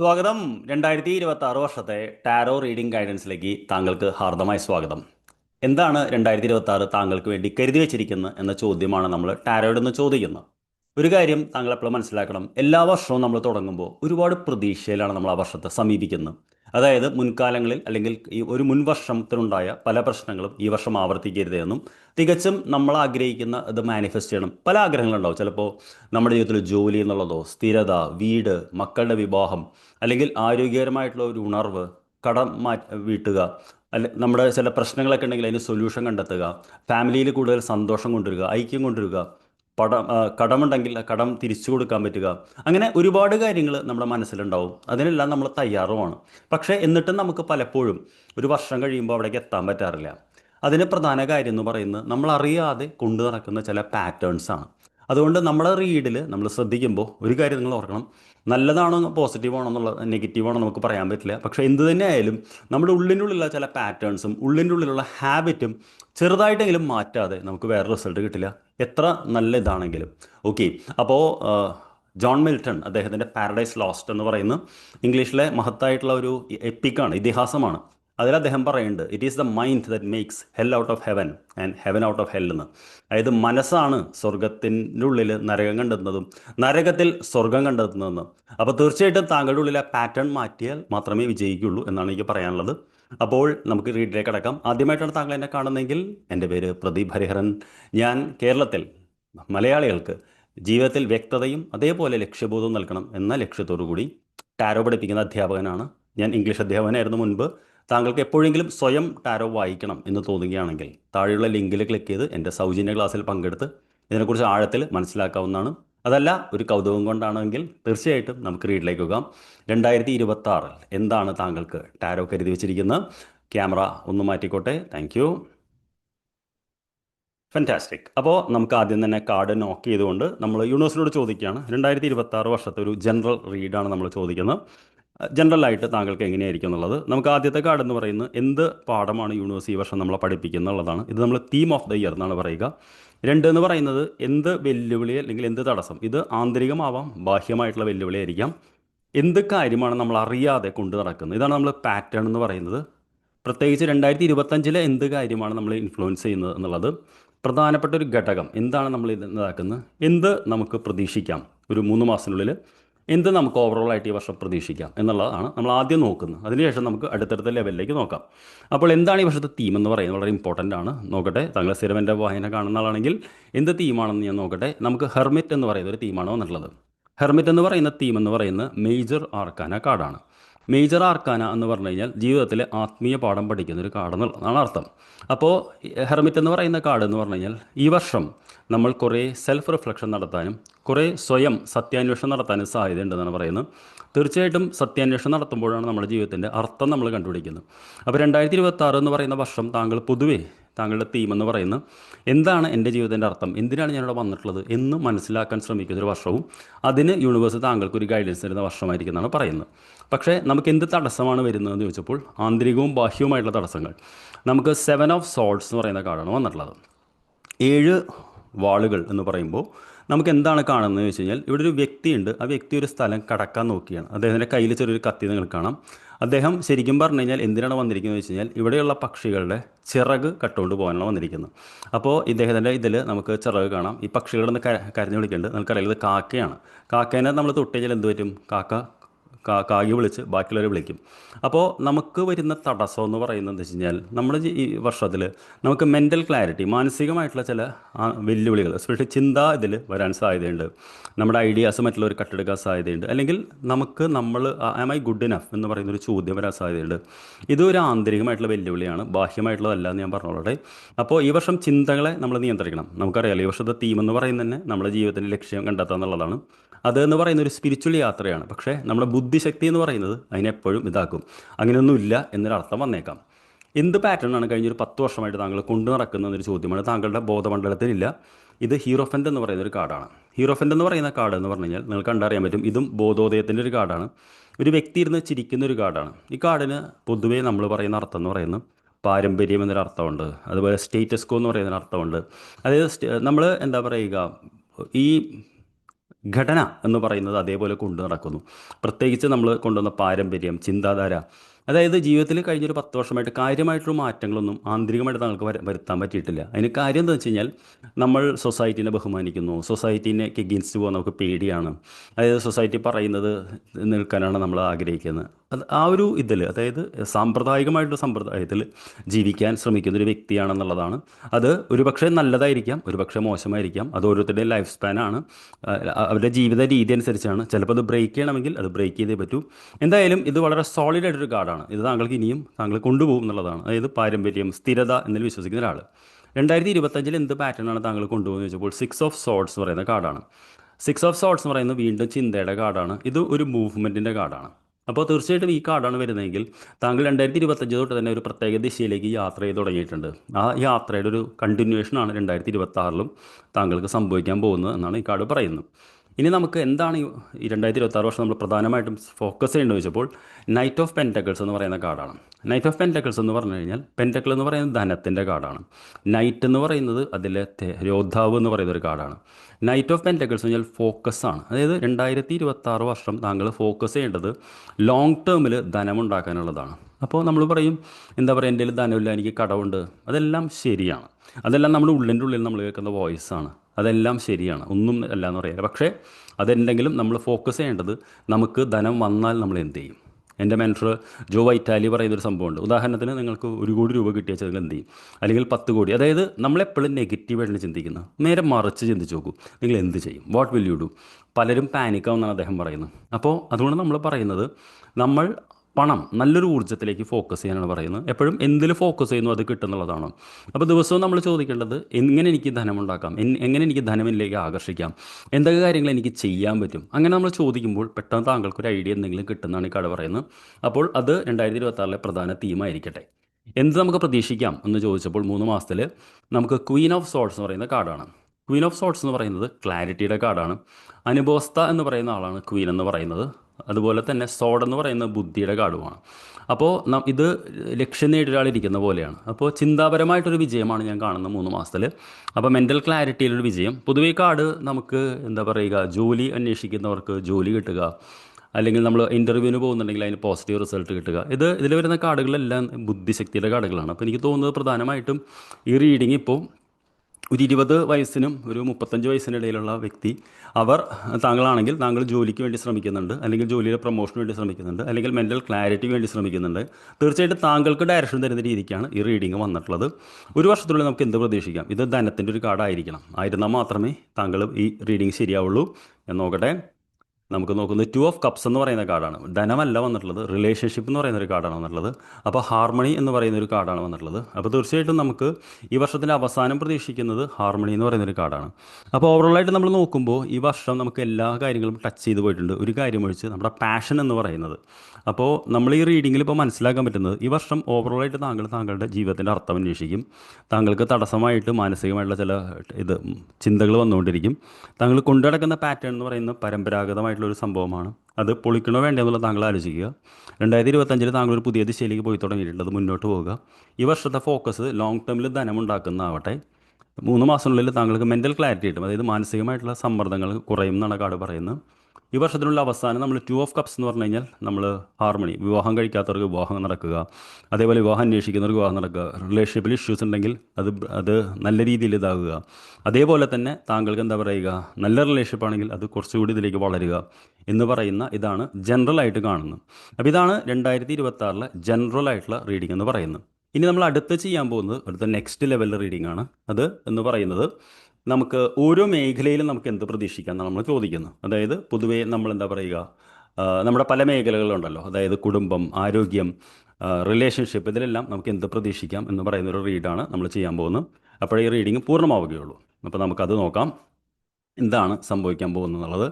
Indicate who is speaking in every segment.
Speaker 1: സ്വാഗതം. രണ്ടായിരത്തി ഇരുപത്തി ആറ് വർഷത്തെ ടാരോ റീഡിംഗ് ഗൈഡൻസിലേക്ക് താങ്കൾക്ക് ഹാർദമായ സ്വാഗതം. എന്താണ് രണ്ടായിരത്തി ഇരുപത്തി ആറ് താങ്കൾക്ക് വേണ്ടി കരുതി വെച്ചിരിക്കുന്നത് എന്ന ചോദ്യമാണ് നമ്മൾ ടാരോയുടെ നിന്ന് ചോദിക്കുന്നത്. ഒരു കാര്യം താങ്കൾ എപ്പോഴും മനസ്സിലാക്കണം എല്ലാ വർഷവും നമ്മൾ തുടങ്ങുമ്പോൾ ഒരുപാട് പ്രതീക്ഷയിലാണ് നമ്മൾ ആ വർഷത്തെ സമീപിക്കുന്നത്. അതായത് മുൻകാലങ്ങളിൽ അല്ലെങ്കിൽ ഈ ഒരു മുൻ വർഷത്തിലുണ്ടായ പല പ്രശ്നങ്ങളും ഈ വർഷം ആവർത്തിക്കരുതെന്നും തികച്ചും നമ്മൾ ആഗ്രഹിക്കുന്ന ഇത് മാനിഫെസ്റ്റ് ചെയ്യണം. പല ആഗ്രഹങ്ങളുണ്ടാവും. ചിലപ്പോൾ നമ്മുടെ ജീവിതത്തിൽ ജോലി എന്നുള്ളതോ സ്ഥിരത വീട് മക്കളുടെ വിവാഹം അല്ലെങ്കിൽ ആരോഗ്യകരമായിട്ടുള്ള ഒരു ഉണർവ് കടം മാറ്റി വീട്ടുക അല്ലെ നമ്മുടെ ചില പ്രശ്നങ്ങളൊക്കെ ഉണ്ടെങ്കിൽ അതിന് സൊല്യൂഷൻ കണ്ടെത്തുക ഫാമിലിയിൽ കൂടുതൽ സന്തോഷം കൊണ്ടുവരിക ഐക്യം കൊണ്ടുവരിക പടം കടമുണ്ടെങ്കിൽ കടം തിരിച്ചു കൊടുക്കാൻ പറ്റുക. അങ്ങനെ ഒരുപാട് കാര്യങ്ങൾ നമ്മുടെ മനസ്സിലുണ്ടാവും. അതിനെല്ലാം നമ്മൾ തയ്യാറുമാണ്. പക്ഷേ എന്നിട്ടും നമുക്ക് പലപ്പോഴും ഒരു വർഷം കഴിയുമ്പോൾ അവിടേക്ക് എത്താൻ പറ്റാറില്ല. അതിന് പ്രധാന കാര്യം എന്ന് പറയുന്നത് നമ്മൾ അറിയാതെ കൊണ്ടു നടക്കുന്ന ചില പാറ്റേൺസ് ആണ്. അതുകൊണ്ട് നമ്മുടെ റീഡിൽ നമ്മൾ ശ്രദ്ധിക്കുമ്പോൾ ഒരു കാര്യം നിങ്ങൾ ഓർക്കണം. നല്ലതാണോ പോസിറ്റീവ് ആണോ എന്നുള്ളത് നെഗറ്റീവ് ആണോ നമുക്ക് പറയാൻ പറ്റില്ല. പക്ഷേ എന്ത് തന്നെ ആയാലും നമ്മുടെ ഉള്ളിന്റെ ഉള്ളിലുള്ള ചില പാറ്റേൺസും ഉള്ളിന്റെ ഉള്ളിലുള്ള ഹാബിറ്റും ചെറുതായിട്ടെങ്കിലും മാറ്റാതെ നമുക്ക് വേറെ റിസൾട്ട് കിട്ടില്ല. എത്ര നല്ല ഇതാണെങ്കിലും. ഓക്കെ അപ്പോൾ ജോൺ മിൽട്ടൺ അദ്ദേഹത്തിന്റെ പാരഡൈസ് ലോസ്റ്റ് എന്ന് പറയുന്ന ഇംഗ്ലീഷിലെ മഹത്തായിട്ടുള്ള ഒരു എപ്പിക്കാണ് ഇതിഹാസമാണ്. അതിൽ അദ്ദേഹം പറയുന്നുണ്ട് it is the mind that makes hell out of heaven and heaven out of hell എന്ന് അതായത് മനസ്സാണ് സ്വർഗത്തിന്റെ ഉള്ളിൽ നരകം കണ്ടെത്തുന്നതും നരകത്തിൽ സ്വർഗം കണ്ടെത്തുന്നതെന്ന്. അപ്പോൾ തീർച്ചയായിട്ടും താങ്കളുടെ ഉള്ളിൽ ആ പാറ്റേൺ മാറ്റിയാൽ മാത്രമേ വിജയിക്കുള്ളൂ എന്നാണ് എനിക്ക് പറയാനുള്ളത്. അപ്പോൾ നമുക്ക് റീഡിലേക്ക് കിടക്കാം. ആദ്യമായിട്ടാണ് താങ്കൾ എന്നെ കാണുന്നതെങ്കിൽ എന്റെ പേര് പ്രദീപ് ഹരിഹരൻ. ഞാൻ കേരളത്തിൽ മലയാളികൾക്ക് ജീവിതത്തിൽ വ്യക്തതയും അതേപോലെ ലക്ഷ്യബോധവും നൽകണം എന്ന ലക്ഷ്യത്തോടു കൂടി ടാരോ പഠിപ്പിക്കുന്ന അധ്യാപകനാണ്. ഞാൻ ഇംഗ്ലീഷ് അധ്യാപകനായിരുന്നു മുൻപ്. താങ്കൾക്ക് എപ്പോഴെങ്കിലും സ്വയം ടാരോ വായിക്കണം എന്ന് തോന്നുകയാണെങ്കിൽ താഴെയുള്ള ലിങ്കിൽ ക്ലിക്ക് ചെയ്ത് എന്റെ സൗജന്യ ക്ലാസ്സിൽ പങ്കെടുത്ത് ഇതിനെക്കുറിച്ച് ആഴത്തിൽ മനസ്സിലാക്കാവുന്നതാണ്. അതല്ല ഒരു കൗതുകം കൊണ്ടാണെങ്കിൽ തീർച്ചയായിട്ടും നമുക്ക് റീഡിലേക്ക് പോകാം. രണ്ടായിരത്തി ഇരുപത്തി ആറിൽ എന്താണ് താങ്കൾക്ക് ടാരോ കരുതി വെച്ചിരിക്കുന്നത്? ക്യാമറ ഒന്ന് മാറ്റിക്കോട്ടെ. Thank you. ഫാന്റാസ്റ്റിക് അപ്പോൾ നമുക്ക് ആദ്യം തന്നെ കാർഡ് നോക്ക് ചെയ്തുകൊണ്ട് നമ്മൾ യൂണിവേഴ്സിനോട് ചോദിക്കുകയാണ്. രണ്ടായിരത്തി ഇരുപത്തി ആറ് വർഷത്തെ ഒരു ജനറൽ റീഡാണ് നമ്മൾ ചോദിക്കുന്നത്. ജനറൽ ആയിട്ട് താങ്കൾക്ക് എങ്ങനെയായിരിക്കും എന്നുള്ളത്. നമുക്ക് ആദ്യത്തെ കാർഡ് എന്ന് പറയുന്നത് എന്ത് പാഠമാണ് യൂണിവേഴ്സിറ്റി വർഷം നമ്മളെ പഠിപ്പിക്കുന്നത് എന്നുള്ളതാണ്. ഇത് നമ്മൾ തീം ഓഫ് ദ ഇയർ എന്നാണ് പറയുക. രണ്ട് എന്ന് പറയുന്നത് എന്ത് വെല്ലുവിളി അല്ലെങ്കിൽ എന്ത് തടസ്സം? ഇത് ആന്തരികമാവാം ബാഹ്യമായിട്ടുള്ള വെല്ലുവിളി ആയിരിക്കാം. എന്ത് കാര്യമാണ് നമ്മൾ അറിയാതെ കൊണ്ടു നടക്കുന്നത്? ഇതാണ് നമ്മൾ പാറ്റേൺ എന്ന് പറയുന്നത്. പ്രത്യേകിച്ച് രണ്ടായിരത്തി ഇരുപത്തഞ്ചിലെ എന്ത് കാര്യമാണ് നമ്മൾ ഇൻഫ്ലുവൻസ് ചെയ്യുന്നത് എന്നുള്ളത്. പ്രധാനപ്പെട്ട ഒരു ഘടകം. എന്താണ് നമ്മൾ ഇത് ഇതാക്കുന്നത്? എന്ത് നമുക്ക് പ്രതീക്ഷിക്കാം? ഒരു മൂന്ന് മാസത്തിനുള്ളിൽ എന്ത് നമുക്ക് ഓവറോൾ ആയിട്ട് ഈ വർഷം പ്രതീക്ഷിക്കാം എന്നുള്ളതാണ് നമ്മൾ ആദ്യം നോക്കുന്നത്. അതിനുശേഷം നമുക്ക് അടുത്തടുത്ത ലെവലിലേക്ക് നോക്കാം. അപ്പോൾ എന്താണ് ഈ വർഷത്തെ തീം എന്ന് പറയുന്നത്? വളരെ ഇമ്പോർട്ടന്റ് ആണ്. നോക്കട്ടെ താങ്കൾ സ്ഥിരം എന്റെ വായന കാണുന്ന ആളാണെങ്കിൽ എന്ത് തീമാണെന്ന് ഞാൻ നോക്കട്ടെ. നമുക്ക് ഹെർമിറ്റ് എന്ന് പറയുന്ന ഒരു തീമാണ് വന്നിട്ടുള്ളത് ഹെർമിറ്റ് എന്ന് പറയുന്ന തീം എന്ന് പറയുന്നത് മേജർ ആർക്കാന കാർഡാണ് മേജർ ആർക്കാന എന്ന് പറഞ്ഞു കഴിഞ്ഞാൽ ജീവിതത്തിലെ ആത്മീയ പാഠം പഠിക്കുന്ന ഒരു കാർഡ് എന്നുള്ളതാണ് അർത്ഥം. അപ്പോൾ ഹെർമിറ്റ് എന്ന് പറയുന്ന കാർഡ് എന്ന് പറഞ്ഞു കഴിഞ്ഞാൽ ഈ വർഷം നമ്മൾ കുറേ സെൽഫ് റിഫ്ലക്ഷൻ നടത്താനും കുറേ സ്വയം സത്യാന്വേഷണം നടത്താനും സാധ്യതയുണ്ടെന്നാണ് പറയുന്നത്. തീർച്ചയായിട്ടും സത്യാന്വേഷണം നടത്തുമ്പോഴാണ് നമ്മുടെ ജീവിതത്തിന്റെ അർത്ഥം നമ്മൾ കണ്ടുപിടിക്കുന്നത്. അപ്പോൾ രണ്ടായിരത്തി ഇരുപത്തി ആറ് എന്ന് പറയുന്ന വർഷം താങ്കൾ പൊതുവേ താങ്കളുടെ തീം എന്ന് പറയുന്നത് എന്താണ് എന്റെ ജീവിതത്തിന്റെ അർത്ഥം? എന്തിനാണ് ഞാനിവിടെ വന്നിട്ടുള്ളത് എന്ന് മനസ്സിലാക്കാൻ ശ്രമിക്കുന്ന ഒരു വർഷവും അതിന് യൂണിവേഴ്സ് താങ്കൾക്ക് ഒരു ഗൈഡൻസ് തരുന്ന വർഷമായിരിക്കും എന്നാണ് പറയുന്നത്. പക്ഷേ നമുക്ക് എന്ത് തടസ്സമാണ് വരുന്നതെന്ന് ചോദിച്ചപ്പോൾ ആന്തരികവും ബാഹ്യവുമായിട്ടുള്ള തടസ്സങ്ങൾ. നമുക്ക് സെവൻ ഓഫ് സോൾട്സ് എന്ന് പറയുന്ന കാർഡാണ് വന്നിട്ടുള്ളത്. ഏഴ് വാളുകൾ എന്ന് പറയുമ്പോൾ നമുക്ക് എന്താണ് കാണുന്നത് വെച്ച് കഴിഞ്ഞാൽ ഇവിടെ ഒരു വ്യക്തിയുണ്ട്. ആ വ്യക്തി ഒരു സ്ഥലം കടക്കാൻ നോക്കിയാണ്. അദ്ദേഹത്തിന്റെ കയ്യിൽ ചെറിയൊരു കത്തി നിങ്ങൾ കാണാം. അദ്ദേഹം ശരിക്കും പറഞ്ഞു കഴിഞ്ഞാൽ എന്തിനാണ് വന്നിരിക്കുന്നത് വെച്ച് കഴിഞ്ഞാൽ ഇവിടെയുള്ള പക്ഷികളുടെ ചിറക് കട്ടുകൊണ്ട് പോകാനാണ് വന്നിരിക്കുന്നത്. അപ്പോൾ ഇദ്ദേഹത്തിന്റെ ഇതിൽ നമുക്ക് ചിറക് കാണാം. ഈ പക്ഷികളുടെ കരഞ്ഞു വിളിക്കുന്നുണ്ട് നമുക്കറിയാം ഇത് കാക്കയാണ്. കാക്കേനെ നമ്മൾ തൊട്ട് കഴിഞ്ഞാൽ എന്ത് പറ്റും? കാക്ക കാകി വിളിച്ച് ബാക്കിയുള്ളവരെ വിളിക്കും. അപ്പോൾ നമുക്ക് വരുന്ന തടസ്സം എന്ന് പറയുന്നത് എന്താ വെച്ച് കഴിഞ്ഞാൽ നമ്മുടെ ഈ വർഷത്തിൽ നമുക്ക് മെന്റൽ ക്ലാരിറ്റി മാനസികമായിട്ടുള്ള ചില വെല്ലുവിളികൾ എസ്പെഷ്യലി ചിന്ത ഇതിൽ വരാൻ സാധ്യതയുണ്ട്. നമ്മുടെ ഐഡിയാസ് മറ്റുള്ളവർ കട്ടെടുക്കാൻ സാധ്യതയുണ്ട്. അല്ലെങ്കിൽ നമുക്ക് നമ്മൾ ആം ഐ ഗുഡ് ഇനഫ് എന്ന് പറയുന്ന ഒരു ചോദ്യം വരാൻ സാധ്യതയുണ്ട്. ഇതൊരു ആന്തരികമായിട്ടുള്ള വെല്ലുവിളിയാണ്. ബാഹ്യമായിട്ടുള്ളതല്ല എന്ന് ഞാൻ പറഞ്ഞോളട്ടെ. അപ്പോൾ ഈ വർഷം ചിന്തകളെ നമ്മൾ നിയന്ത്രിക്കണം. നമുക്കറിയാലോ ഈ വർഷത്തെ തീം എന്ന് പറയുന്നത് തന്നെ നമ്മുടെ ജീവിതത്തിന്റെ ലക്ഷ്യം കണ്ടെത്തുക എന്നുള്ളതാണ്. അത് എന്ന് പറയുന്ന ഒരു സ്പിരിച്വൽ യാത്രയാണ്. പക്ഷേ നമ്മുടെ ബുദ്ധിശക്തി എന്ന് പറയുന്നത് അതിനെപ്പോഴും ഇതാക്കും. അങ്ങനെയൊന്നുമില്ല എന്നൊരർത്ഥം വന്നേക്കാം. എന്ത് പാറ്റേൺ ആണ് കഴിഞ്ഞൊരു പത്ത് വർഷമായിട്ട് താങ്കൾ കൊണ്ടു നടക്കുന്ന ഒരു ചോദ്യമാണ്. താങ്കളുടെ ബോധമണ്ഡലത്തിലില്ല ഇത് ഹീറോഫെന്റ് എന്ന് പറയുന്ന ഒരു കാർഡാണ് ഹീറോഫെന്റ് എന്ന് പറയുന്ന കാർഡ് എന്ന് പറഞ്ഞു കഴിഞ്ഞാൽ നിങ്ങൾക്ക് കണ്ടറിയാൻ പറ്റും. ഇതും ബോധോദയത്തിന്റെ ഒരു കാർഡാണ് ഒരു വ്യക്തി ഇരുന്ന് ചിരിക്കുന്ന ഒരു കാർഡാണ് ഈ കാർഡിന് പൊതുവേ നമ്മൾ പറയുന്ന അർത്ഥം എന്ന് പറയുന്നത് പാരമ്പര്യം എന്നൊരു അർത്ഥമുണ്ട്. അതുപോലെ സ്റ്റേറ്റസ്കോ എന്ന് പറയുന്ന അർത്ഥമുണ്ട്. അതായത് നമ്മൾ എന്താ പറയുക ഈ ഘടന എന്ന് പറയുന്നത് അതേപോലെ കൊണ്ടു നടക്കുന്നു. പ്രത്യേകിച്ച് നമ്മൾ കൊണ്ടുവന്ന പാരമ്പര്യം ചിന്താധാര അതായത് ജീവിതത്തിൽ കഴിഞ്ഞൊരു പത്ത് വർഷമായിട്ട് കാര്യമായിട്ടുള്ള മാറ്റങ്ങളൊന്നും ആന്തരികമായിട്ട് വര- വരുത്താൻ പറ്റിയിട്ടില്ല. അതിന് കാര്യം എന്താ വെച്ച് കഴിഞ്ഞാൽ നമ്മൾ സൊസൈറ്റീനെ ബഹുമാനിക്കുന്നു. സൊസൈറ്റീനെ എഗെയിൻസ്റ്റ് പോകാൻ നമുക്ക് പേടിയാണ്. അതായത് സൊസൈറ്റി പറയുന്നത് നിൽക്കാനാണ് നമ്മൾ ആഗ്രഹിക്കുന്നത്. ആ ഒരു ഇതിൽ അതായത് സാമ്പ്രദായികമായിട്ടുള്ള സമ്പ്രദായത്തിൽ ജീവിക്കാൻ ശ്രമിക്കുന്ന ഒരു വ്യക്തിയാണെന്നുള്ളതാണ്. അത് ഒരുപക്ഷെ നല്ലതായിരിക്കാം ഒരുപക്ഷെ മോശമായിരിക്കാം. അത് ഓരോരുത്തരുടെയും ലൈഫ് സ്പാനാണ് അവരുടെ ജീവിത രീതി അനുസരിച്ചാണ്. ചിലപ്പോൾ അത് ബ്രേക്ക് ചെയ്യണമെങ്കിൽ അത് ബ്രേക്ക് ചെയ്തേ പറ്റൂ. എന്തായാലും ഇത് വളരെ സോളിഡ് ആയിട്ടൊരു കാർഡാണ് ഇത് താങ്കൾക്ക് ഇനിയും താങ്കൾ കൊണ്ടുപോകും എന്നുള്ളതാണ്. അതായത് പാരമ്പര്യം സ്ഥിരത എന്നതിൽ വിശ്വസിക്കുന്ന ഒരാൾ രണ്ടായിരത്തി ഇരുപത്തഞ്ചിൽ എന്ത് പാറ്റേണാണ് താങ്കൾ കൊണ്ടുപോകുന്നത് ചോദിച്ചപ്പോൾ സിക്സ് ഓഫ് സോഡ്സ് പറയുന്ന കാർഡാണ്. സിക്സ് ഓഫ് സോഡ്സ് എന്ന് പറയുന്നത് വീണ്ടും ചിന്തയുടെ കാർഡാണ്. ഇത് ഒരു മൂവ്മെന്റിന്റെ കാർഡാണ്. അപ്പോൾ തീർച്ചയായിട്ടും ഈ കാർഡാണ് വരുന്നതെങ്കിൽ താങ്കൾ രണ്ടായിരത്തി ഇരുപത്തഞ്ച് തൊട്ട് തന്നെ ഒരു പ്രത്യേക ദിശയിലേക്ക് യാത്ര ചെയ്ത് തുടങ്ങിയിട്ടുണ്ട്. ആ യാത്രയുടെ ഒരു കണ്ടിന്യൂഷനാണ് രണ്ടായിരത്തി ഇരുപത്തി ആറിലും താങ്കൾക്ക് സംഭവിക്കാൻ പോകുന്നത് എന്നാണ് ഈ കാർഡ് പറയുന്നത്. ഇനി നമുക്ക് എന്താണ് ഈ- രണ്ടായിരത്തി ഇരുപത്തി ആറ് വർഷം നമ്മൾ പ്രധാനമായിട്ടും ഫോക്കസ് ചെയ്യേണ്ടത് വെച്ചപ്പോൾ നൈറ്റ് ഓഫ് പെന്റക്കിൾസ് എന്ന് പറയുന്ന കാർഡാണ്. നൈറ്റ് ഓഫ് പെന്റക്കിൾസ് എന്ന് പറഞ്ഞു കഴിഞ്ഞാൽ പെന്റക്കിൾ എന്ന് പറയുന്നത് ധനത്തിന്റെ കാർഡാണ്. നൈറ്റ് എന്ന് പറയുന്നത് അതിലെ യോദ്ധാവ് എന്ന് പറയുന്ന ഒരു കാർഡാണ്. നൈറ്റ് ഓഫ് പെന്റക്കിൾസ് എന്ന് പറഞ്ഞാൽ ഫോക്കസ് ആണ്. അതായത് രണ്ടായിരത്തി ഇരുപത്തി ആറ് വർഷം താങ്കൾ ഫോക്കസ് ചെയ്യേണ്ടത് ലോങ് ടേമിൽ ധനമുണ്ടാക്കാനുള്ളതാണ് അപ്പോൾ നമ്മൾ പറയും എന്താ പറയുക എന്റെ ധനമില്ല എനിക്ക് കടമുണ്ട് അതെല്ലാം ശരിയാണ്. അതെല്ലാം നമ്മുടെ ഉള്ളിന്റെ ഉള്ളിൽ നമ്മൾ കേൾക്കുന്ന വോയിസ് ആണ്. അതെല്ലാം ശരിയാണ്. ഒന്നും അല്ല എന്ന് പറയാറ് പക്ഷേ അതെന്തെങ്കിലും നമ്മൾ ഫോക്കസ് ചെയ്യേണ്ടത് നമുക്ക് ധനം വന്നാൽ നമ്മൾ എന്ത് ചെയ്യും? എന്റെ മെന്റർ ജോ വൈറ്റാലി പറയുന്നൊരു സംഭവമുണ്ട്. ഉദാഹരണത്തിന് നിങ്ങൾക്ക് ഒരു കോടി രൂപ കിട്ടിയാൽ നിങ്ങൾ എന്ത് ചെയ്യും? അല്ലെങ്കിൽ പത്ത് കോടി. അതായത് നമ്മളെപ്പോഴും നെഗറ്റീവായിട്ടാണ് ചിന്തിക്കുന്നത്. നേരെ മറിച്ച് ചിന്തിച്ച് നോക്കൂ. നിങ്ങൾ എന്ത് ചെയ്യും? വാട്ട് വിൽ യു ഡു പലരും പാനിക്കാവുന്നാണ് അദ്ദേഹം പറയുന്നത്. അപ്പോൾ അതുകൊണ്ട് നമ്മൾ പറയുന്നത് നമ്മൾ പണം നല്ലൊരു ഊർജത്തിലേക്ക് ഫോക്കസ് ചെയ്യാനാണ് പറയുന്നത്. എപ്പോഴും എന്തിൽ ഫോക്കസ് ചെയ്യുന്നു അത് കിട്ടുന്നുള്ളതാണ്. അപ്പോൾ ദിവസവും നമ്മൾ ചോദിക്കേണ്ടത് എങ്ങനെ എനിക്ക് ധനം ഉണ്ടാക്കാം? എങ്ങനെ എനിക്ക് ധനമിലേക്ക് ആകർഷിക്കാം? എന്തൊക്കെ കാര്യങ്ങൾ എനിക്ക് ചെയ്യാൻ പറ്റും? അങ്ങനെ നമ്മൾ ചോദിക്കുമ്പോൾ പെട്ടെന്ന് താങ്കൾക്ക് ഒരു ഐഡിയ എന്തെങ്കിലും കിട്ടുന്നതാണ് ഈ കട പറയുന്നത്. അപ്പോൾ അത് രണ്ടായിരത്തി ഇരുപത്തി പ്രധാന തീമായിരിക്കട്ടെ എന്ത് നമുക്ക് പ്രതീക്ഷിക്കാം? എന്ന് ചോദിച്ചപ്പോൾ മൂന്ന് മാസത്തിൽ നമുക്ക് ക്വീൻ ഓഫ് സോൾസ് എന്ന് പറയുന്ന കാർഡാണ്. ക്വീൻ ഓഫ് സോട്ട്സ് എന്ന് പറയുന്നത് ക്ലാരിറ്റിയുടെ കാർഡാണ്. അനുഭവസ്ഥ എന്ന് പറയുന്ന ആളാണ് ക്വീൻ എന്ന് പറയുന്നത്. അതുപോലെ തന്നെ സോഡ് എന്ന് പറയുന്ന ബുദ്ധിയുടെ കാർഡുമാണ്. അപ്പോൾ ഇത് ലക്ഷ്യം നേടിയൊരാളിരിക്കുന്ന പോലെയാണ്. അപ്പോൾ ചിന്താപരമായിട്ടൊരു വിജയമാണ് ഞാൻ കാണുന്ന മൂന്ന് മാസത്തിൽ അപ്പോൾ മെന്റൽ ക്ലാരിറ്റിയിലൊരു വിജയം. പൊതുവേ കാർഡ് നമുക്ക് എന്താ പറയുക ജോലി അന്വേഷിക്കുന്നവർക്ക് ജോലി കിട്ടുക അല്ലെങ്കിൽ നമ്മൾ ഇന്റർവ്യൂവിന് പോകുന്നുണ്ടെങ്കിൽ അതിന് പോസിറ്റീവ് റിസൾട്ട് കിട്ടുക. ഇത് ഇതിൽ വരുന്ന കാർഡുകളെല്ലാം ബുദ്ധിശക്തിയുടെ കാർഡുകളാണ്. അപ്പോൾ എനിക്ക് തോന്നുന്നത് പ്രധാനമായിട്ടും ഈ റീഡിംഗ് ഇപ്പോൾ ഒരു ഇരുപത് വയസ്സിനും ഒരു മുപ്പത്തഞ്ച് വയസ്സിനിടയിലുള്ള വ്യക്തി അവർ താങ്കളാണെങ്കിൽ താങ്കൾ ജോലിക്ക് വേണ്ടി ശ്രമിക്കുന്നുണ്ട് അല്ലെങ്കിൽ ജോലിയുടെ പ്രൊമോഷന് വേണ്ടി ശ്രമിക്കുന്നുണ്ട് അല്ലെങ്കിൽ മെന്റൽ ക്ലാരിറ്റിക്ക് വേണ്ടി ശ്രമിക്കുന്നുണ്ട്. തീർച്ചയായിട്ടും താങ്കൾക്ക് ഡയറക്ഷൻ തരുന്ന രീതിക്കാണ് ഈ റീഡിംഗ് വന്നിട്ടുള്ളത്. ഒരു വർഷത്തിനുള്ളിൽ നമുക്ക് എന്ത് പ്രതീക്ഷിക്കാം? ഇത് ധനത്തിന്റെ ഒരു കാർഡായിരിക്കണം. ആയിരുന്നാൽ മാത്രമേ താങ്കൾ ഈ റീഡിംഗ് ശരിയാവുള്ളൂ. എന്ന് നോക്കട്ടെ. നമുക്ക് നോക്കുന്നത് ടു ഓഫ് കപ്സ് എന്ന് പറയുന്ന കാർഡാണ്. ധനമല്ല വന്നിട്ടുള്ളത് റിലേഷൻഷിപ്പ് എന്ന് പറയുന്ന ഒരു കാർഡാണ് വന്നിട്ടുള്ളത്. അപ്പോൾ ഹാർമണി എന്ന് പറയുന്ന ഒരു കാർഡാണ് വന്നിട്ടുള്ളത്. അപ്പോൾ തീർച്ചയായിട്ടും നമുക്ക് ഈ വർഷത്തിന്റെ അവസാനം പ്രതീക്ഷിക്കുന്നത് ഹാർമണി എന്ന് പറയുന്ന ഒരു കാർഡാണ്. അപ്പോൾ ഓവറോളായിട്ട് നമ്മൾ നോക്കുമ്പോൾ ഈ വർഷം നമുക്ക് എല്ലാ കാര്യങ്ങളും ടച്ച് ചെയ്ത് പോയിട്ടുണ്ട്. ഒരു കാര്യം ഒഴിച്ച് നമ്മുടെ പാഷൻ എന്ന് പറയുന്നത്. അപ്പോൾ നമ്മൾ ഈ റീഡിങ്ങിൽ ഇപ്പോൾ മനസ്സിലാക്കാൻ പറ്റുന്നത് ഈ വർഷം ഓവറോളായിട്ട് താങ്കൾ താങ്കളുടെ ജീവിതത്തിന്റെ അർത്ഥം അന്വേഷിക്കും. താങ്കൾക്ക് തടസ്സമായിട്ട് മാനസികമായിട്ടുള്ള ചില ഇത് ചിന്തകൾ വന്നുകൊണ്ടിരിക്കും. താങ്കൾ കൊണ്ടുനടക്കുന്ന പാറ്റേൺ എന്ന് പറയുന്ന പരമ്പരാഗതമായിട്ടുള്ള ഒരു സംഭവമാണ്. അത് പൊളിക്കണോ വേണ്ടെന്നുള്ള താങ്കൾ ആലോചിക്കുക. രണ്ടായിരത്തി ഇരുപത്തഞ്ചിൽ താങ്കൾ ഒരു പുതിയ ദിശയിലേക്ക് പോയി തുടങ്ങിയിട്ടുണ്ട്. അത് മുന്നോട്ട് പോവുക. ഈ വർഷത്തെ ഫോക്കസ് ലോങ് ടേമിൽ ധനം ഉണ്ടാക്കുന്നതാവട്ടെ. മൂന്ന് മാസത്തിനുള്ളിൽ താങ്കൾക്ക് മെന്റൽ ക്ലാരിറ്റി കിട്ടും. അതായത് മാനസികമായിട്ടുള്ള സമ്മർദ്ദങ്ങൾ കുറയും എന്നാണ് കാട് പറയുന്നത്. ഈ വർഷത്തിനുള്ള അവസാനം നമ്മൾ ടു ഓഫ് കപ്സ് എന്ന് പറഞ്ഞു കഴിഞ്ഞാൽ നമ്മൾ ഹാർമണി വിവാഹം കഴിക്കാത്തവർക്ക് വിവാഹം നടക്കുക അതേപോലെ വിവാഹം അന്വേഷിക്കുന്നവർക്ക് വിവാഹം നടക്കുക റിലേഷൻഷിപ്പിൽ ഇഷ്യൂസ് ഉണ്ടെങ്കിൽ അത് അത് നല്ല രീതിയിൽ ഇതാകുക. അതേപോലെ തന്നെ താങ്കൾക്ക് എന്താ പറയുക? നല്ല റിലേഷൻഷിപ്പ് ആണെങ്കിൽ അത് കുറച്ചുകൂടി ഇതിലേക്ക് വളരുക എന്ന് പറയുന്ന ഇതാണ് ജനറൽ ആയിട്ട് കാണുന്നത്. അപ്പോൾ ഇതാണ് രണ്ടായിരത്തി ഇരുപത്തി ആറിലെ ജനറൽ ആയിട്ടുള്ള റീഡിംഗ് എന്ന് പറയുന്നത്. ഇനി നമ്മൾ അടുത്ത് ചെയ്യാൻ പോകുന്നത് അടുത്ത നെക്സ്റ്റ് ലെവലിലെ റീഡിംഗ് ആണ്. അത് എന്ന് പറയുന്നത് നമുക്ക് ഓരോ മേഖലയിലും നമുക്ക് എന്ത് പ്രതീക്ഷിക്കാം എന്നാണ് നമ്മൾ ചോദിക്കുന്നത്. അതായത് പൊതുവേ നമ്മൾ എന്താ പറയുക നമ്മുടെ പല മേഖലകളുണ്ടല്ലോ അതായത് കുടുംബം ആരോഗ്യം റിലേഷൻഷിപ്പ് ഇതിലെല്ലാം നമുക്ക് എന്ത് പ്രതീക്ഷിക്കാം എന്ന് പറയുന്ന ഒരു റീഡാണ് നമ്മൾ ചെയ്യാൻ പോകുന്നത്. അപ്പോഴേ ഈ റീഡിങ് പൂർണമാവുകയുള്ളൂ. അപ്പോൾ നമുക്കത് നോക്കാം. എന്താണ് സംഭവിക്കാൻ പോകുന്നത് എന്നുള്ളത്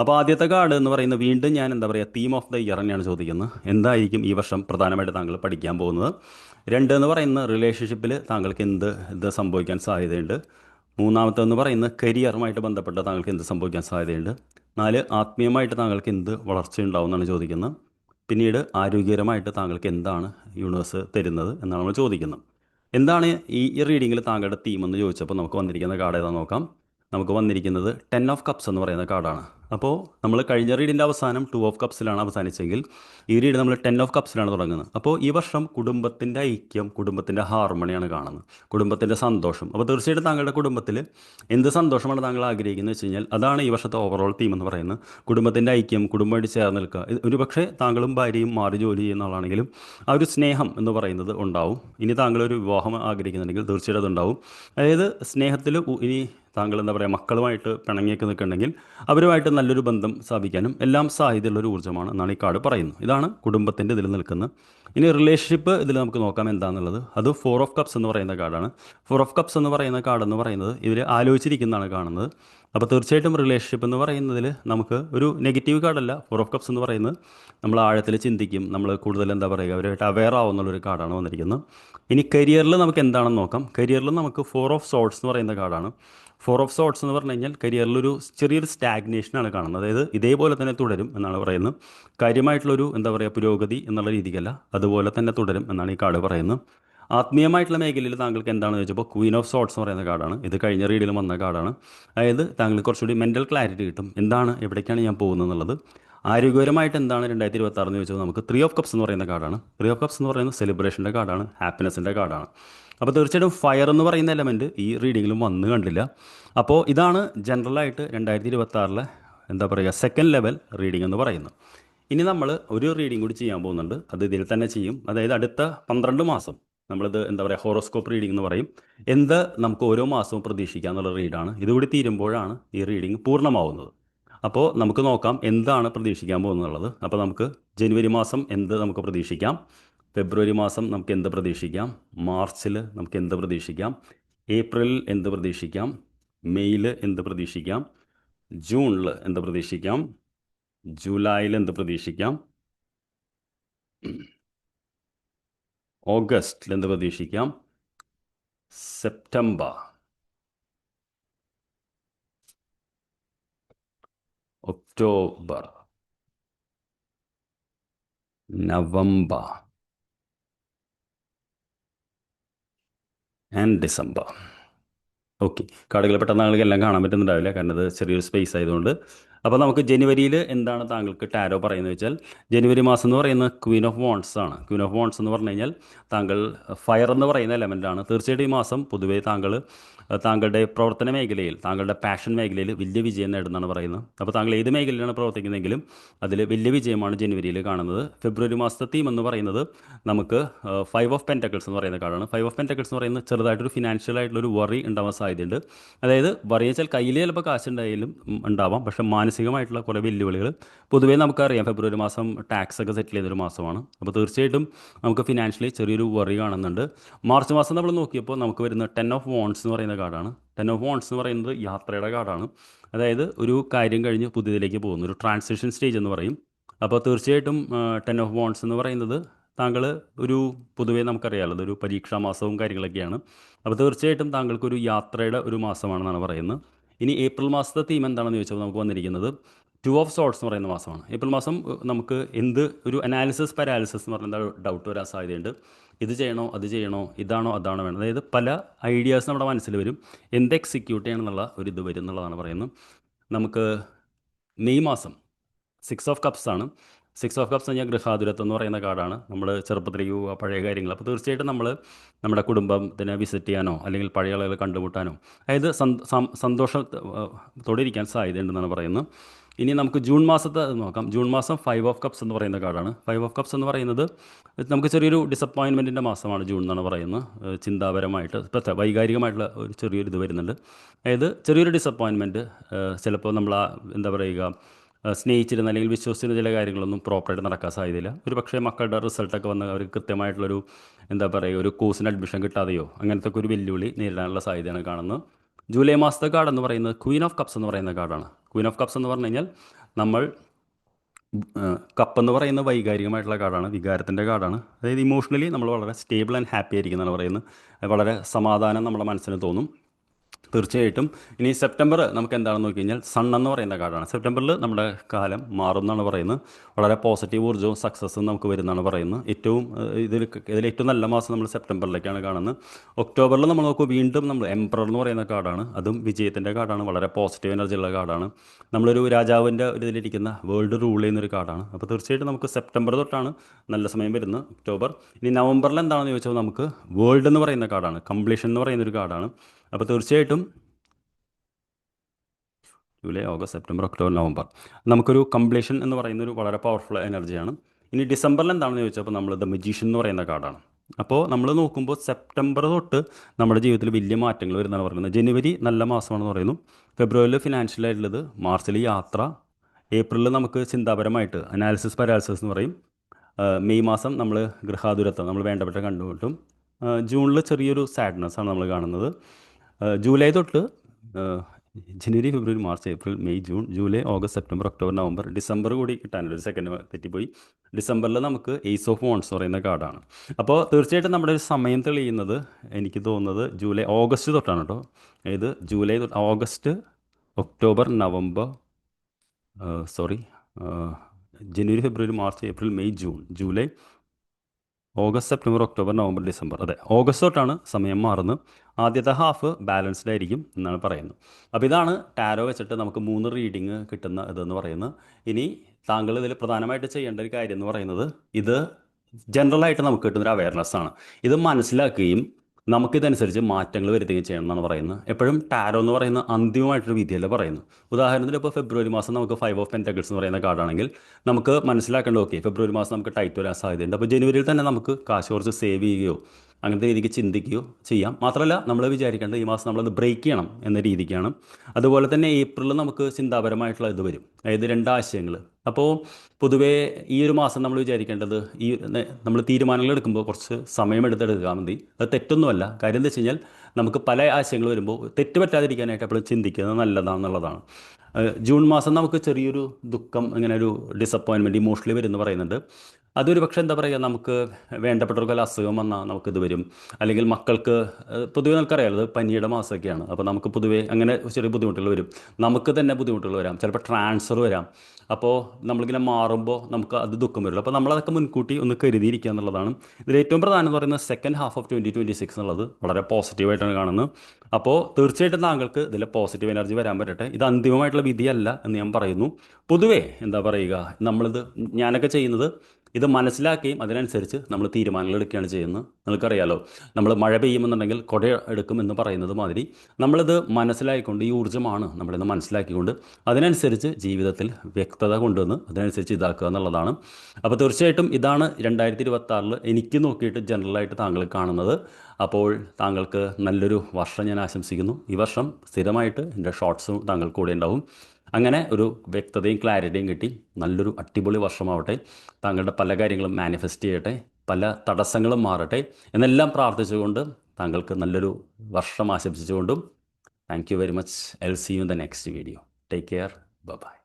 Speaker 1: അപ്പോൾ ആദ്യത്തെ കാർഡ് എന്ന് പറയുന്നത് വീണ്ടും ഞാൻ എന്താ പറയുക തീം ഓഫ് ദ ഇയർ തന്നെയാണ് ചോദിക്കുന്നത്. എന്തായിരിക്കും ഈ വർഷം പ്രധാനമായിട്ട് താങ്കൾ പഠിക്കാൻ പോകുന്നത്? രണ്ട് എന്ന് പറയുന്ന റിലേഷൻഷിപ്പിൽ താങ്കൾക്ക് എന്ത് ഇത് സംഭവിക്കാൻ സാധ്യതയുണ്ട്? മൂന്നാമത്തെന്ന് പറയുന്നത് കരിയറുമായിട്ട് ബന്ധപ്പെട്ട് താങ്കൾക്ക് എന്ത് സംഭവിക്കാൻ സാധ്യതയുണ്ട്? നാല് ആത്മീയമായിട്ട് താങ്കൾക്ക് എന്ത് വളർച്ച ഉണ്ടാവും എന്നാണ് ചോദിക്കുന്നത്. പിന്നീട് ആരോഗ്യകരമായിട്ട് താങ്കൾക്ക് എന്താണ് യൂണിവേഴ്സ് തരുന്നത് എന്നാണ് നമ്മൾ ചോദിക്കുന്നത്. എന്താണ് ഈ റീഡിങ്ങിൽ താങ്കളുടെ തീം എന്ന് ചോദിച്ചപ്പോൾ നമുക്ക് വന്നിരിക്കുന്ന കാർഡ് ഏതാ നോക്കാം. നമുക്ക് വന്നിരിക്കുന്നത് ടെൻ ഓഫ് കപ്സ് എന്ന് പറയുന്ന കാർഡാണ്. അപ്പോൾ നമ്മൾ കഴിഞ്ഞ റീഡിന്റെ അവസാനം ടു ഓഫ് കപ്സിലാണ് അവസാനിച്ചെങ്കിൽ ഈ റീഡ് നമ്മൾ ടെൻ ഓഫ് കപ്സിലാണ് തുടങ്ങുന്നത്. അപ്പോൾ ഈ വർഷം കുടുംബത്തിന്റെ ഐക്യം കുടുംബത്തിന്റെ ഹാർമണിയാണ് കാണുന്നത്. കുടുംബത്തിന്റെ സന്തോഷം. അപ്പോൾ തീർച്ചയായിട്ടും താങ്കളുടെ കുടുംബത്തിൽ എന്ത് സന്തോഷമാണ് താങ്കൾ ആഗ്രഹിക്കുന്നത് വെച്ച് കഴിഞ്ഞാൽ അതാണ് ഈ വർഷത്തെ ഓവറോൾ തീം എന്ന് പറയുന്നത്. കുടുംബത്തിന്റെ ഐക്യം കുടുംബമായിട്ട് ചേർന്ന് നിൽക്കുക. ഒരു പക്ഷേ താങ്കളും ഭാര്യയും മാറി ജോലി ചെയ്യുന്ന ആളാണെങ്കിലും ആ ഒരു സ്നേഹം എന്ന് പറയുന്നത് ഉണ്ടാവും. ഇനി താങ്കൾ ഒരു വിവാഹം ആഗ്രഹിക്കുന്നുണ്ടെങ്കിൽ തീർച്ചയായിട്ടും അതുണ്ടാവും. അതായത് സ്നേഹത്തിൽ ഇനി താങ്കൾ എന്താ പറയുക മക്കളുമായിട്ട് പിണങ്ങിയൊക്കെ നിൽക്കുന്നുണ്ടെങ്കിൽ അവരുമായിട്ട് നല്ലൊരു ബന്ധം സ്ഥാപിക്കാനും എല്ലാം സാധ്യതയുള്ളൊരു ഊർജമാണ് എന്നാണ് ഈ കാർഡ് പറയുന്നത്. ഇതാണ് കുടുംബത്തിന്റെ ഇതിൽ നിൽക്കുന്നത്. ഇനി റിലേഷൻഷിപ്പ് ഇതിൽ നമുക്ക് നോക്കാം എന്താണെന്നുള്ളത് അത് ഫോർ ഓഫ് കപ്സ് എന്ന് പറയുന്ന കാർഡാണ്. ഫോർ ഓഫ് കപ്സ് എന്ന് പറയുന്ന കാർഡ് എന്ന് പറയുന്നത് ഇവർ ആലോചിച്ചിരിക്കുന്നതാണ് കാണുന്നത്. അപ്പോൾ തീർച്ചയായിട്ടും റിലേഷൻഷിപ്പ് എന്ന് പറയുന്നതിൽ നമുക്ക് ഒരു നെഗറ്റീവ് കാർഡല്ല. ഫോർ ഓഫ് കപ്സ് എന്ന് പറയുന്നത് നമ്മൾ ആഴത്തിൽ ചിന്തിക്കും. നമ്മൾ കൂടുതൽ എന്താ പറയുക അവരുമായിട്ട് അവെയർ ആവുന്നുള്ളൊരു കാർഡാണ് വന്നിരിക്കുന്നത്. ഇനി കരിയറിൽ നമുക്ക് എന്താണെന്ന് നോക്കാം. കരിയറിൽ നമുക്ക് ഫോർ ഓഫ് സോൾട്സ് എന്ന് പറയുന്ന കാർഡാണ്. ഫോർ ഓഫ് സോട്ട്സ് എന്ന് പറഞ്ഞു കഴിഞ്ഞാൽ കരിയറിലൊരു ചെറിയൊരു സ്റ്റാഗ്നേഷനാണ് കാണുന്നത്. അതായത് ഇതേപോലെ തന്നെ തുടരും എന്നാണ് പറയുന്നത്. കാര്യമായിട്ടുള്ളൊരു എന്താ പറയുക പുരോഗതി എന്നുള്ള രീതിക്കല്ല അതുപോലെ തന്നെ തുടരും എന്നാണ് ഈ കാർഡ് പറയുന്നത്. ആത്മീയമായിട്ടുള്ള മേഖലയിൽ താങ്കൾക്ക് എന്താണെന്ന് ചോദിച്ചപ്പോൾ ക്വീൻ ഓഫ് സോട്ട്സ് എന്ന് പറയുന്ന കാർഡാണ് ഇത് കഴിഞ്ഞ റീഡിൽ വന്ന കാർഡാണ് അതായത് താങ്കൾക്ക് കുറച്ചുകൂടി മെന്റൽ ക്ലാരിറ്റി കിട്ടും. എന്താണ് എവിടേക്കാണ് ഞാൻ പോകുന്നത് എന്നുള്ളത്. ആരോഗ്യപരമായിട്ട് എന്താണ് രണ്ടായിരത്തി ഇരുപത്തി ആറെന്ന് നമുക്ക് ത്രീ ഓഫ് കപ്സ് എന്ന് പറയുന്ന കാർഡാണ് ത്രീ ഓഫ് കപ്സ് എന്ന് പറയുന്നത് സെലിബ്രേഷന്റെ കാർഡാണ് ഹാപ്പിനെസ്സിന്റെ കാർഡാണ് അപ്പോൾ തീർച്ചയായിട്ടും ഫയർ എന്ന് പറയുന്ന എലമെന്റ് ഈ റീഡിങ്ങിലും വന്ന് കണ്ടില്ല. അപ്പോൾ ഇതാണ് ജനറലായിട്ട് രണ്ടായിരത്തി ഇരുപത്തി ആറിലെ എന്താ പറയുക സെക്കൻഡ് ലെവൽ റീഡിംഗ് എന്ന് പറയുന്നത്. ഇനി നമ്മൾ ഒരു റീഡിംഗ് കൂടി ചെയ്യാൻ പോകുന്നുണ്ട്. അത് ഇതിൽ തന്നെ ചെയ്യും. അതായത് അടുത്ത പന്ത്രണ്ട് മാസം നമ്മളിത് എന്താ പറയുക ഹോറോസ്കോപ്പ് റീഡിംഗ് എന്ന് പറയും. എന്ത് നമുക്ക് ഓരോ മാസവും പ്രതീക്ഷിക്കാമെന്നുള്ള റീഡാണ് ഇതുകൂടി തീരുമ്പോഴാണ് ഈ റീഡിംഗ് പൂർണമാവുന്നത്. അപ്പോൾ നമുക്ക് നോക്കാം എന്താണ് പ്രതീക്ഷിക്കാൻ പോകുന്നത് അപ്പോൾ നമുക്ക് ജനുവരി മാസം എന്ത് നമുക്ക് പ്രതീക്ഷിക്കാം? ഫെബ്രുവരി മാസം നമുക്ക് എന്ത് പ്രതീക്ഷിക്കാം? മാർച്ചിൽ നമുക്ക് എന്ത് പ്രതീക്ഷിക്കാം? ഏപ്രിലിൽ എന്ത് പ്രതീക്ഷിക്കാം? മെയ്യിൽ എന്ത് പ്രതീക്ഷിക്കാം? ജൂണിൽ എന്ത് പ്രതീക്ഷിക്കാം? ജൂലൈയിൽ എന്ത് പ്രതീക്ഷിക്കാം? ഓഗസ്റ്റിൽ എന്ത് പ്രതീക്ഷിക്കാം? September. October. November. And December okay കാർഡുകൾ പെട്ടെന്ന് ആളുകൾ എല്ലാം കാണാൻ പറ്റുന്നുണ്ടാവില്ല. കാരണം അത് ചെറിയൊരു സ്പേസ് ആയതുകൊണ്ട്. അപ്പോൾ നമുക്ക് ജനുവരിയിൽ എന്താണ് താങ്കൾക്ക് ടാരോ പറയുന്നത് വെച്ചാൽ ജനുവരി മാസം എന്ന് പറയുന്നത് ക്വീൻ ഓഫ് വോൺസ് ആണ്. ക്വീൻ ഓഫ് വോൺസ് എന്ന് പറഞ്ഞു കഴിഞ്ഞാൽ താങ്കൾ ഫയർ എന്ന് പറയുന്ന എലമെന്റ് ആണ്. തീർച്ചയായിട്ടും ഈ മാസം പൊതുവേ താങ്കൾ താങ്കളുടെ പ്രവർത്തന മേഖലയിൽ താങ്കളുടെ പാഷൻ മേഖലയിൽ വലിയ വിജയം നേടുന്നതാണ് പറയുന്നത്. അപ്പോൾ താങ്കൾ ഏത് മേഖലയിലാണ് പ്രവർത്തിക്കുന്നതെങ്കിലും അതിൽ വലിയ വിജയമാണ് ജനുവരിയിൽ കാണുന്നത്. ഫെബ്രുവരി മാസത്തെ തീം എന്ന് പറയുന്നത് നമുക്ക് ഫൈവ് ഓഫ് പെന്റക്കിൾസ് എന്ന് പറയുന്ന കാർഡാണ്. ഫൈവ് ഓഫ് പെന്റക്കിൾസ് എന്ന് പറയുന്നത് ചെറുതായിട്ടൊരു ഫിനാൻഷ്യൽ ആയിട്ടുള്ളൊരു വറി ഉണ്ടാവാൻ സാധ്യതയുണ്ട്. അതായത് വറി വെച്ചാൽ കയ്യിൽ ചിലപ്പോൾ കാശ് ഉണ്ടായാലും ഉണ്ടാവാം. പക്ഷേ മാനസികമായിട്ടുള്ള കുറേ വെല്ലുവിളികൾ പൊതുവേ നമുക്കറിയാം. ഫെബ്രുവരി മാസം ടാക്സ് ഒക്കെ സെറ്റിൽ ചെയ്തൊരു മാസമാണ്. അപ്പോൾ തീർച്ചയായിട്ടും നമുക്ക് ഫിനാൻഷ്യലി ചെറിയൊരു വറി കാണുന്നുണ്ട്. മാർച്ച് മാസം നമ്മൾ നോക്കിയപ്പോൾ നമുക്ക് വരുന്ന ടെൻ ഓഫ് വോൺസ് എന്ന് പറയുന്ന കാർഡാണ് ടെൻ ഓഫ് വോൺസ് എന്ന് പറയുന്നത് യാത്രയുടെ കാർഡാണ് അതായത് ഒരു കാര്യം കഴിഞ്ഞ് പുതിയതിലേക്ക് പോകുന്നു. ഒരു ട്രാൻസിഷൻ സ്റ്റേജ് എന്ന് പറയും. അപ്പോൾ തീർച്ചയായിട്ടും ടെൻ ഓഫ് വോൺസ് എന്ന് പറയുന്നത് താങ്കൾ ഒരു പൊതുവേ നമുക്കറിയാമല്ലോ അതൊരു പരീക്ഷാ മാസവും കാര്യങ്ങളൊക്കെയാണ്. അപ്പോൾ തീർച്ചയായിട്ടും താങ്കൾക്കൊരു യാത്രയുടെ ഒരു മാസമാണെന്നാണ് പറയുന്നത്. ഇനി ഏപ്രിൽ മാസത്തെ തീം എന്താണെന്ന് ചോദിച്ചാൽ നമുക്ക് വന്നിരിക്കുന്നത് ടു ഓഫ് സോട്ട്സ് എന്ന് പറയുന്ന മാസമാണ്. ഏപ്രിൽ മാസം നമുക്ക് എന്ത് ഒരു അനാലിസിസ് പാരാലിസിസ് എന്ന് പറയുന്ന ഡൗട്ട് വരാൻ സാധ്യതയുണ്ട്. ഇത് ചെയ്യണോ അത് ചെയ്യണോ ഇതാണോ അതാണോ വേണം. അതായത് പല ഐഡിയാസ് നമ്മുടെ മനസ്സിൽ വരും. എന്ത് എക്സിക്യൂട്ട് ചെയ്യണം എന്നുള്ള ഒരു ഇത് വരും എന്നുള്ളതാണ് പറയുന്നത്. നമുക്ക് മെയ് മാസം സിക്സ് ഓഫ് കപ്സ് ആണ്. സിക്സ് ഓഫ് കപ്സ് കഴിഞ്ഞാൽ ഗൃഹാതുരത്വം എന്ന് പറയുന്ന കാർഡാണ്. നമ്മൾ ചെറുപ്പത്തിലേക്ക് പോവുക പഴയ കാര്യങ്ങൾ. അപ്പോൾ തീർച്ചയായിട്ടും നമ്മൾ നമ്മുടെ കുടുംബത്തിനെ വിസിറ്റ് ചെയ്യാനോ അല്ലെങ്കിൽ പഴയ ആളുകളെ കണ്ടുമുട്ടാനോ അതായത് സന്തോഷത്തോടെ ഇരിക്കാൻ സാധ്യതയുണ്ടെന്നാണ് പറയുന്നത്. ഇനി നമുക്ക് ജൂൺ മാസത്തെ നോക്കാം. ജൂൺ മാസം ഫൈവ് ഓഫ് കപ്സ് എന്ന് പറയുന്ന കാർഡാണ്. ഫൈവ് ഓഫ് കപ്സ് എന്ന് പറയുന്നത് നമുക്ക് ചെറിയൊരു ഡിസപ്പോയിൻമെന്റിന്റെ മാസമാണ് ജൂൺ എന്നാണ് പറയുന്നത്. ചിന്താപരമായിട്ട് വൈകാരികമായിട്ടുള്ള ഒരു ചെറിയൊരു ഇത് വരുന്നുണ്ട്. അതായത് ചെറിയൊരു ഡിസപ്പോയിൻമെന്റ് ചിലപ്പോൾ നമ്മൾ എന്താ പറയുക സ്നേഹിച്ചിരുന്ന അല്ലെങ്കിൽ വിശ്വസിച്ചിരുന്ന ചില കാര്യങ്ങളൊന്നും പ്രോപ്പറായിട്ട് നടക്കാൻ സാധ്യതയില്ല. ഒരു പക്ഷേ മക്കളുടെ റിസൾട്ടൊക്കെ വന്ന് അവർക്ക് കൃത്യമായിട്ടുള്ളൊരു എന്താ പറയുക ഒരു കോഴ്സിന് അഡ്മിഷൻ കിട്ടാതെയോ അങ്ങനത്തെ ഒരു വെല്ലുവിളി നേരിടാനുള്ള സാധ്യതയാണ് കാണുന്നത്. ജൂലൈ മാസത്തെ കാർഡ് എന്ന് പറയുന്നത് ക്വീൻ ഓഫ് കപ്സ് എന്ന് പറയുന്ന കാർഡാണ്. ക്വീൻ ഓഫ് കപ്സ് എന്ന് പറഞ്ഞു കഴിഞ്ഞാൽ നമ്മൾ കപ്പ് എന്ന് പറയുന്ന വൈകാരികമായിട്ടുള്ള കാർഡാണ് വികാരത്തിന്റെ കാർഡാണ്. അതായത് ഇമോഷണലി നമ്മൾ വളരെ സ്റ്റേബിൾ ആൻഡ് ഹാപ്പി ആയിരിക്കുന്നതാണ് പറയുന്നത്. വളരെ സമാധാനം നമ്മുടെ മനസ്സിന് തോന്നും. തീർച്ചയായിട്ടും. ഇനി സെപ്റ്റംബർ നമുക്ക് എന്താണെന്ന് നോക്കി കഴിഞ്ഞാൽ സൺ എന്ന് പറയുന്ന കാർഡാണ് സെപ്റ്റംബറിൽ നമ്മുടെ കാലം മാറും എന്നാണ് പറയുന്നത്. വളരെ പോസിറ്റീവ് ഊർജവും സക്സസ്സും നമുക്ക് വരുന്നതാണ് പറയുന്നത്. ഏറ്റവും ഇതിൽ ഇതിൽ ഏറ്റവും നല്ല മാസം നമ്മൾ സെപ്റ്റംബറിലേക്കാണ് കാണുന്നത്. ഒക്ടോബറിൽ നമ്മൾ നോക്കുമ്പോൾ വീണ്ടും നമ്മൾ എംപ്രർ എന്ന് പറയുന്ന കാർഡാണ് അതും വിജയത്തിന്റെ കാർഡാണ് വളരെ പോസിറ്റീവ് എനർജി ഉള്ള കാർഡാണ് നമ്മളൊരു രാജാവിന്റെ ഒരു ഇതിലിരിക്കുന്ന വേൾഡ് റൂൾ ചെയ്യുന്നൊരു കാർഡാണ് അപ്പോൾ തീർച്ചയായിട്ടും നമുക്ക് സെപ്റ്റംബർ തൊട്ടാണ് നല്ല സമയം വരുന്നത് ഒക്ടോബർ. ഇനി നവംബറിൽ എന്താണെന്ന് ചോദിച്ചാൽ നമുക്ക് വേൾഡ് എന്ന് പറയുന്ന കാർഡാണ് കംപ്ലീഷൻ എന്ന് പറയുന്ന ഒരു കാർഡാണ് അപ്പോൾ തീർച്ചയായിട്ടും July August September October November. നമുക്കൊരു കംപ്ലീഷൻ എന്ന് പറയുന്ന ഒരു വളരെ പവർഫുൾ എനർജിയാണ് ഇനി ഡിസംബറിൽ എന്താണെന്ന് ചോദിച്ചപ്പോൾ നമ്മൾ ദ മജീഷ്യൻ എന്ന് പറയുന്ന കാർഡാണ്. അപ്പോൾ നമ്മൾ നോക്കുമ്പോൾ സെപ്റ്റംബർ തൊട്ട് നമ്മുടെ ജീവിതത്തിൽ വലിയ മാറ്റങ്ങൾ വരുന്നതാണ് പറയുന്നത്. ജനുവരി നല്ല മാസമാണെന്ന് പറയുന്നു. ഫെബ്രുവരിയിൽ ഫിനാൻഷ്യൽ ആയിട്ടുള്ളത് മാർച്ചിൽ യാത്ര ഏപ്രിലിൽ നമുക്ക് ചിന്താപരമായിട്ട് അനാലിസിസ് പരാലിസിസ് എന്ന് പറയും. മെയ് മാസം നമ്മൾ ഗൃഹാതുരത്വം നമ്മൾ വേണ്ടപ്പെട്ട കണ്ടുമുട്ടും. ജൂണിൽ ചെറിയൊരു സാഡ്നെസ് ആണ് നമ്മൾ കാണുന്നത്. ജൂലൈ തൊട്ട് January February March April May June July August September October November December കൂടി കിട്ടാനുള്ള ഒരു സെക്കൻഡ് തെറ്റിപ്പോയി. ഡിസംബറിൽ നമുക്ക് എയ്സ് ഓഫ് വോൺസ് പറയുന്ന കാർഡാണ്. അപ്പോൾ തീർച്ചയായിട്ടും നമ്മുടെ ഒരു സമയം തെളിയുന്നത് എനിക്ക് തോന്നുന്നത് ജൂലൈ ഓഗസ്റ്റ് തൊട്ടാണ് കേട്ടോ ഇത് ജൂലൈ തൊട്ട് August October November sorry January February March April May June July August September October November December. അതെ ഓഗസ്റ്റ് തൊട്ടാണ് സമയം മാറുന്നത്. ആദ്യത്തെ ഹാഫ് ബാലൻസ്ഡ് ആയിരിക്കും എന്നാണ് പറയുന്നത്. അപ്പോൾ ഇതാണ് ടാരോ വെച്ചിട്ട് നമുക്ക് മൂന്ന് റീഡിങ് കിട്ടുന്ന ഇതെന്ന് പറയുന്നത്. ഇനി താങ്കൾ ഇതിൽ പ്രധാനമായിട്ട് ചെയ്യേണ്ട ഒരു കാര്യം എന്ന് പറയുന്നത് ഇത് ജനറലായിട്ട് നമുക്ക് കിട്ടുന്നൊരു അവയർനെസ് ആണ്. ഇത് മനസ്സിലാക്കുകയും നമുക്കിതനുസരിച്ച് മാറ്റങ്ങൾ വരുത്തുകയും ചെയ്യണം എന്നാണ് പറയുന്നത്. എപ്പോഴും ടാരോ എന്ന് പറയുന്ന അന്തിമമായിട്ടൊരു വിധിയല്ല പറയുന്നു ഉദാഹരണത്തിന് ഇപ്പോൾ ഫെബ്രുവരി മാസം നമുക്ക് ഫൈവ് ഓഫ് പെന്റഗിൾസ് എന്ന് പറയുന്ന കാർഡാണെങ്കിൽ നമുക്ക് മനസ്സിലാക്കേണ്ട ഓക്കെ ഫെബ്രുവരി മാസം നമുക്ക് ടൈറ്റ് വരാൻ സാധ്യതയുണ്ട്. അപ്പോൾ ജനുവരിയിൽ തന്നെ നമുക്ക് കാശ് കുറച്ച് സേവ് ചെയ്യുകയോ അങ്ങനത്തെ രീതിക്ക് ചിന്തിക്കുകയോ ചെയ്യാം. മാത്രമല്ല നമ്മൾ വിചാരിക്കേണ്ടത് ഈ മാസം നമ്മളത് ബ്രേക്ക് ചെയ്യണം എന്ന രീതിക്കാണ്. അതുപോലെ തന്നെ ഏപ്രിലിൽ നമുക്ക് ചിന്താപരമായിട്ടുള്ള ഇത് വരും. അതായത് രണ്ടാശയങ്ങൾ അപ്പോൾ പൊതുവേ ഈ ഒരു മാസം നമ്മൾ വിചാരിക്കേണ്ടത് ഈ നമ്മൾ തീരുമാനങ്ങൾ എടുക്കുമ്പോൾ കുറച്ച് സമയമെടുത്തെടുക്കാൻ മതി. അത് തെറ്റൊന്നുമല്ല. കാര്യം എന്താ വെച്ച് കഴിഞ്ഞാൽ നമുക്ക് പല ആശയങ്ങൾ വരുമ്പോൾ തെറ്റ് പറ്റാതിരിക്കാനായിട്ട് എപ്പോഴും ചിന്തിക്കുന്നത് നല്ലതാണെന്നുള്ളതാണ്. ജൂൺ മാസം നമുക്ക് ചെറിയൊരു ദുഃഖം ഇങ്ങനെ ഒരു ഡിസപ്പോയിൻമെന്റ് ഇമോഷണലി വരുന്നു പറയുന്നുണ്ട്. അതൊരു പക്ഷേ എന്താ പറയുക നമുക്ക് വേണ്ടപ്പെട്ടവർക്ക് വല്ല അസുഖം വന്നാൽ നമുക്കിത് വരും. അല്ലെങ്കിൽ മക്കൾക്ക് പൊതുവേ ഇത് പനിയുടെ മാസമൊക്കെയാണ്. അപ്പോൾ നമുക്ക് പൊതുവേ അങ്ങനെ ചെറിയ ബുദ്ധിമുട്ടുകൾ വരും. നമുക്ക് തന്നെ ബുദ്ധിമുട്ടുകൾ വരാം. ചിലപ്പോൾ ട്രാൻസ്ഫർ വരാം. അപ്പോൾ നമ്മളിങ്ങനെ മാറുമ്പോൾ നമുക്ക് അത് ദുഃഖം വരില്ല. അപ്പോൾ നമ്മളതൊക്കെ മുൻകൂട്ടി ഒന്ന് കരുതിയിരിക്കുക എന്നുള്ളതാണ്. ഇതിൽ ഏറ്റവും പ്രധാനം എന്ന് പറയുന്നത് second half of twenty twenty six എന്നുള്ളത് വളരെ പോസിറ്റീവായിട്ടാണ് കാണുന്നത്. അപ്പോൾ തീർച്ചയായിട്ടും താങ്കൾക്ക് ഇതിൽ പോസിറ്റീവ് എനർജി വരാൻ പറ്റട്ടെ. ഇത് അന്തിമമായിട്ടുള്ള വിധിയല്ല എന്ന് ഞാൻ പറയുന്നു. പൊതുവേ എന്താ പറയുക നമ്മളിത് ഞാനൊക്കെ ചെയ്യുന്നത് ഇത് മനസ്സിലാക്കുകയും അതിനനുസരിച്ച് നമ്മൾ തീരുമാനങ്ങൾ എടുക്കുകയാണ് ചെയ്യുന്നത്. നിങ്ങൾക്കറിയാലോ നമ്മൾ മഴ പെയ്യുമെന്നുണ്ടെങ്കിൽ കുട എടുക്കുമെന്ന് പറയുന്നത് മാതിരി നമ്മളിത് മനസ്സിലാക്കിക്കൊണ്ട് ഈ ഊർജമാണ് നമ്മളിന്ന് മനസ്സിലാക്കിക്കൊണ്ട് അതിനനുസരിച്ച് ജീവിതത്തിൽ വ്യക്തത കൊണ്ടുവന്ന് അതിനനുസരിച്ച് ഇതാക്കുക എന്നുള്ളതാണ്. അപ്പോൾ തീർച്ചയായിട്ടും ഇതാണ് രണ്ടായിരത്തി ഇരുപത്തി എനിക്ക് നോക്കിയിട്ട് ജനറലായിട്ട് താങ്കൾ കാണുന്നത്. അപ്പോൾ താങ്കൾക്ക് നല്ലൊരു വർഷം ഞാൻ ആശംസിക്കുന്നു. ഈ വർഷം സ്ഥിരമായിട്ട് എന്റെ ഷോർട്സും താങ്കൾക്ക് കൂടെ ഉണ്ടാവും. അങ്ങനെ ഒരു വ്യക്തതയും ക്ലാരിറ്റിയും കിട്ടി. നല്ലൊരു അടിപൊളി വർഷമാവട്ടെ. താങ്കളുടെ പല കാര്യങ്ങളും മാനിഫെസ്റ്റ് ചെയ്യട്ടെ. പല തടസ്സങ്ങളും മാറട്ടെ. എന്നെല്ലാം പ്രാർത്ഥിച്ചുകൊണ്ട് താങ്കൾക്ക് നല്ലൊരു വർഷം ആശംസിച്ചുകൊണ്ടും. Thank you very much I'll see you in the next video take care bye